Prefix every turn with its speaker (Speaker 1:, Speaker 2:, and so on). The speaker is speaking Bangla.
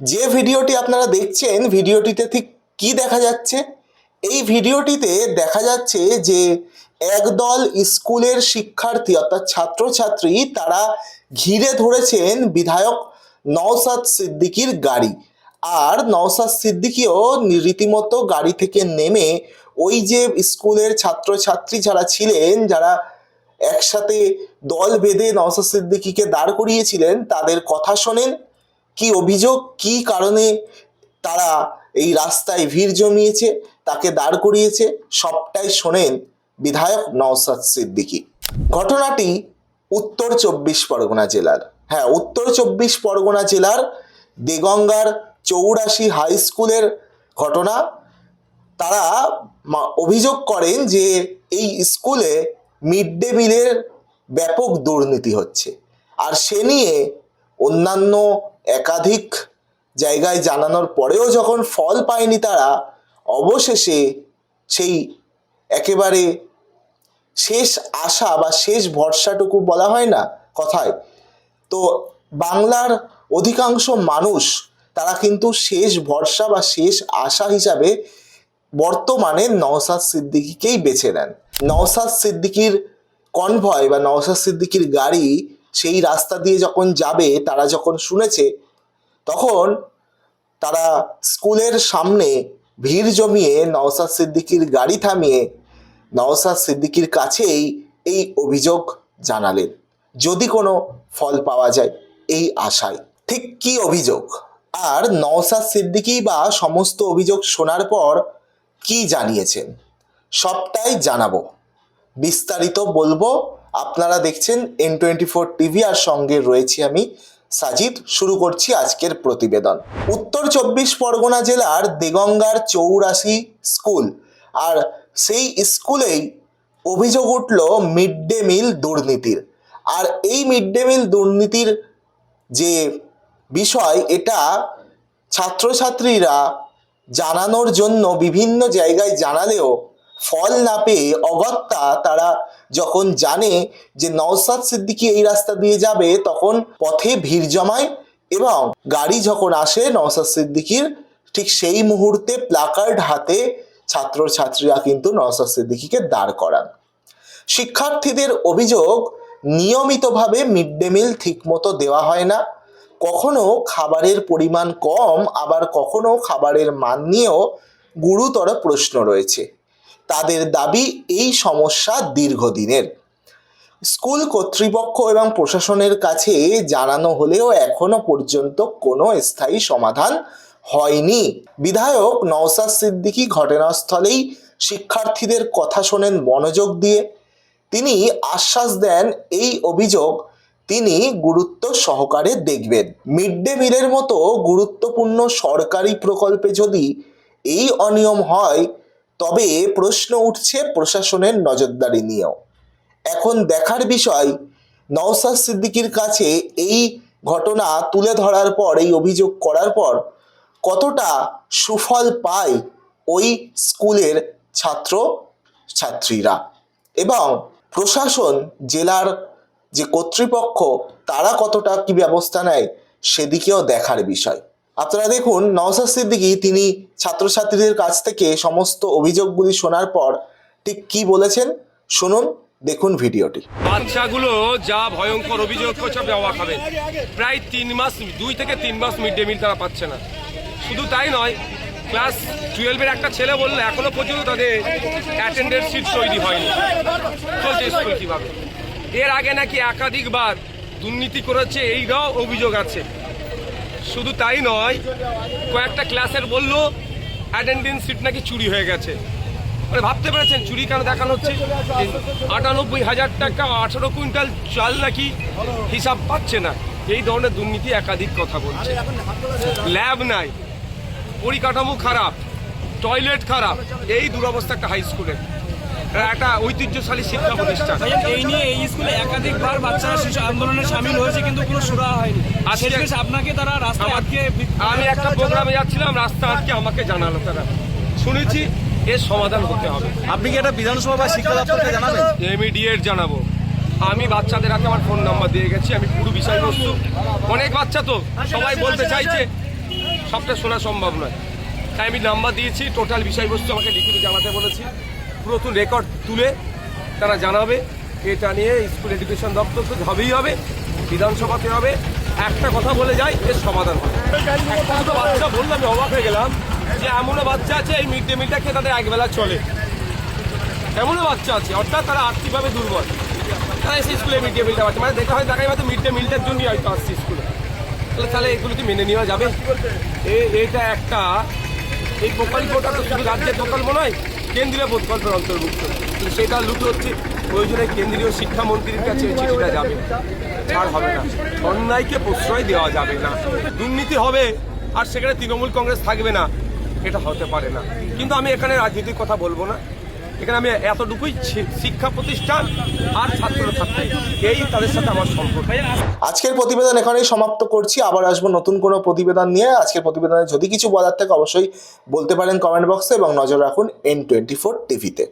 Speaker 1: যে ভিডিওটি আপনারা দেখছেন, ভিডিওটিতে ঠিক কি দেখা যাচ্ছে? এই ভিডিওটিতে দেখা যাচ্ছে যে একদল স্কুলের শিক্ষার্থী অর্থাৎ ছাত্রছাত্রী, তারা ঘিরে ধরেছেন বিধায়ক নওসাদ সিদ্দিকির গাড়ি। আর নওসাদ সিদ্দিকিও রীতিমতো গাড়ি থেকে নেমে ওই যে স্কুলের ছাত্রছাত্রী যারা ছিলেন, যারা একসাথে দল বেঁধে নওসাদ সিদ্দিকিকে দাঁড় করিয়েছিলেন, তাদের কথা শোনেন। কি অভিযোগ, কি কারণে তারা এই রাস্তায় ভিড় জমিয়েছে, তাকে দাঁড় করিয়েছে, সবটাই শোনেন বিধায়ক নওসাদ সিদ্দিকী। ঘটনাটি উত্তর চব্বিশ পরগনা জেলার। হ্যাঁ উত্তর চব্বিশ পরগনা জেলার দেগঙ্গার চৌরাশি হাই স্কুলের ঘটনা। তারা অভিযোগ করেন যে এই স্কুলে মিড ডে মিলের ব্যাপক দুর্নীতি হচ্ছে। আর সে নিয়ে অন্যান্য একাধিক জায়গায় জানানোর পরেও যখন ফল পায়নি তারা, অবশেষে সেই একেবারে শেষ আশা বা শেষ ভরসাটুকু বলা হয় না কথায়। তো বাংলার অধিকাংশ মানুষ তারা কিন্তু শেষ ভরসা বা শেষ আশা হিসাবে বর্তমানে নওসাদ সিদ্দিকিকেই বেছে নেন। নওসাদ সিদ্দিকির কনভয় বা নওসাদ সিদ্দিকির গাড়ি সেই রাস্তা দিয়ে যখন যাবে, তারা যখন শুনেছে, তখন তারা স্কুলের সামনে ভিড় জমিয়ে নওসাদ সিদ্দিকির গাড়ি থামিয়ে নওসাদ সিদ্দিকির কাছেই এই অভিযোগ জানালেন। যদি কোনো ফল পাওয়া যায়, এই আশায়। ঠিক কি অভিযোগ? আর নওসাদ সিদ্দিকি বা সমস্ত অভিযোগ শোনার পর কি জানিয়েছেন? সবটাই জানাব। বিস্তারিত বলব আপনারা দেখছেন এন টোয়েন্টি ফোর টিভি আর সঙ্গে রয়েছি আমি সাজিদ। শুরু করছি আজকের প্রতিবেদন। উত্তর চব্বিশ পরগনা জেলার দেগঙ্গার চৌরাশি স্কুল। আর সেই স্কুলেই অভিযোগ উঠল মিড ডে মিল দুর্নীতির। আর এই মিড ডে মিল দুর্নীতির যে বিষয়, এটা ছাত্রছাত্রীরা জানানোর জন্য বিভিন্ন জায়গায় জানালেও ফল না পেয়ে অগত্যা তারা যখন জানে যে নওসাদ সিদ্দিকি এই রাস্তা দিয়ে যাবে, তখন পথে ভিড় জমায় এবং গাড়ি যখন আসে নওসাদ সিদ্দিকির, ঠিক সেই মুহূর্তে প্লাকার্ড হাতে ছাত্রছাত্রীরা কিন্তু নওসাদ সিদ্দিকিকে দাঁড় করান। শিক্ষার্থীদের অভিযোগ, নিয়মিতভাবে মিড ডে মিল ঠিকমতো দেওয়া হয় না। কখনো খাবারের পরিমাণ কম, আবার কখনো খাবারের মান নিয়েও গুরুতর প্রশ্ন রয়েছে। তাদের দাবি এই সমস্যা দীর্ঘদিনের। স্কুল কর্তৃপক্ষ এবং প্রশাসনের কাছে জানানো হলেও এখনও পর্যন্ত কোনো স্থায়ী সমাধান হয়নি। বিধায়ক নওসাদ সিদ্দিকী ঘটনাস্থলেই শিক্ষার্থীদের কথা শোনেন মনোযোগ দিয়ে। তিনি আশ্বাস দেন, এই অভিযোগ তিনি গুরুত্ব সহকারে দেখবেন। মিড ডে মিলের মতো গুরুত্বপূর্ণ সরকারি প্রকল্পে যদি এই অনিয়ম হয় তবে প্রশ্ন উঠছে প্রশাসনের নজরদারি নিয়েও। এখন দেখার বিষয় নওসাদ সিদ্দিকির কাছে এই ঘটনা তুলে ধরার পর, এই অভিযোগ করার পর কতটা সুফল পায় ওই স্কুলের ছাত্র, ছাত্রীরা? এবং প্রশাসন, জেলার যে কর্তৃপক্ষ, তারা কতটা কি ব্যবস্থা নেয়, সেদিকেও দেখার বিষয়। আপনারা দেখুন নওসাদ সিদ্দিকী তিনি ছাত্রছাত্রীদের কাছ থেকে সমস্ত অভিযোগগুলি শোনার পর ঠিক কি বলেছেন, শুনুন, দেখুন ভিডিওটি।
Speaker 2: বাচ্চাগুলো যা ভয়ঙ্কর অভিযোগ করছে আপনি হবেন প্রায় তিন মাস, দুই থেকে তিন মাস মিড ডে মিল তারা পাচ্ছে না। শুধু তাই নয়, ক্লাস টুয়েলভের একটা ছেলে বলল, এখনও পর্যন্ত তাদের অ্যাটেন্ডেন্স সিট তৈরি হয়নি। চলছে স্কুল কীভাবে? এর আগে নাকি একাধিকবার দুর্নীতি করেছে এইটাও অভিযোগ আছে। শুধু তাই নয়, কয়েকটা ক্লাসের বলল, অ্যাটেন্ডেন্স সিট নাকি চুরি হয়ে গেছে। মানে ভাবতে পেরেছেন চুরি কেন দেখানো হচ্ছে? আটানব্বই হাজার টাকা, আঠারো কুইন্টাল চাল নাকি হিসাব পাচ্ছে না? এই ধরনের দুর্নীতি একাধিক কথা বলছে। ল্যাব নাই, পরিকাঠামো খারাপ, টয়লেট খারাপ, এই দুরবস্থা একটা হাই স্কুলের। একটা ঐতিহ্যশালী শিক্ষা প্রতিষ্ঠান।
Speaker 3: এই নিয়ে এই স্কুলে একাধিকবার বাচ্চারা শিশু আন্দোলনে সামিল হয়েছে কিন্তু কোনো সুরা হয়নি।
Speaker 2: আজকে-
Speaker 3: আপনাকে তারা
Speaker 2: রাস্তা
Speaker 3: আটকে
Speaker 2: আমি একটা প্রোগ্রামে যাচ্ছিলাম রাস্তা আটকে আমাকে জানালো তারা। শুনেছি এর সমাধান হতে হবে।
Speaker 3: আপনি কি এটা বিধানসভা বা শিক্ষা দপ্তরকে জানাবেন?
Speaker 2: ইমিডিয়েট জানাব। আমি বাচ্চাদের হাতে আমার ফোন নাম্বার দিয়ে গেছি আমি পুরো বিষয়বস্তু অনেক বাচ্চা তো সবাই বলতে চাইছে সবটা শোনা সম্ভব নয়। তাই আমি নাম্বার দিয়েছি টোটাল বিষয়বস্তু আমাকে লিখিত জানাতে বলেছি। পুরাতন রেকর্ড তুলে তারা জানাবে এটা নিয়ে স্কুল এডুকেশন দপ্তর তো হবেই হবে, বিধানসভাতে হবে। একটা কথা বলে যাই, এর সমাধান হবে। বাচ্চা বলল আমি অবাক হয়ে গেলাম যে এমনও বাচ্চা আছে, এই মিড ডে মিলটা খেয়ে তাদের একবেলা চলে। এমনও বাচ্চা আছে, অর্থাৎ তারা আর্থিকভাবে দুর্বল। তারা এসে স্কুলে মিড ডে মিলটা মানে দেখা হয় দেখাই হয়তো মিড ডে মিলটার জন্যই হয়তো আসছে স্কুলে। তাহলে তাহলে এগুলো কি মেনে নেওয়া যাবে? এটা একটা, এই প্রকল্পটা তো শুধু রাজ্যের প্রকল্প নয় কেন্দ্রীয় প্রকল্পের অন্তর্ভুক্ত। সেটা লুট হচ্ছে, প্রয়োজনে কেন্দ্রীয় শিক্ষামন্ত্রীর কাছে চিঠিটা যাবে। ছাড় হবে না। অন্যায়কে প্রশ্রয় দেওয়া যাবে না। দুর্নীতি হবে, আর সেখানে তৃণমূল কংগ্রেস থাকবে না। এটা হতে পারে না। কিন্তু আমি এখানে রাজনীতির কথা বলব না। এখানে আমি এতটুকুই শিক্ষা প্রতিষ্ঠান আর ছাত্র ছাত্রী এই তাদের সাথে আমার সম্পর্ক।
Speaker 1: আজকের প্রতিবেদন এখানেই সমাপ্ত করছি। আবার আসব নতুন কোনো প্রতিবেদন নিয়ে। আজকের প্রতিবেদনে যদি কিছু বলার থাকে, অবশ্যই বলতে পারেন কমেন্ট বক্সে এবং নজর রাখুন এন টোয়েন্টি ফোর টিভিতে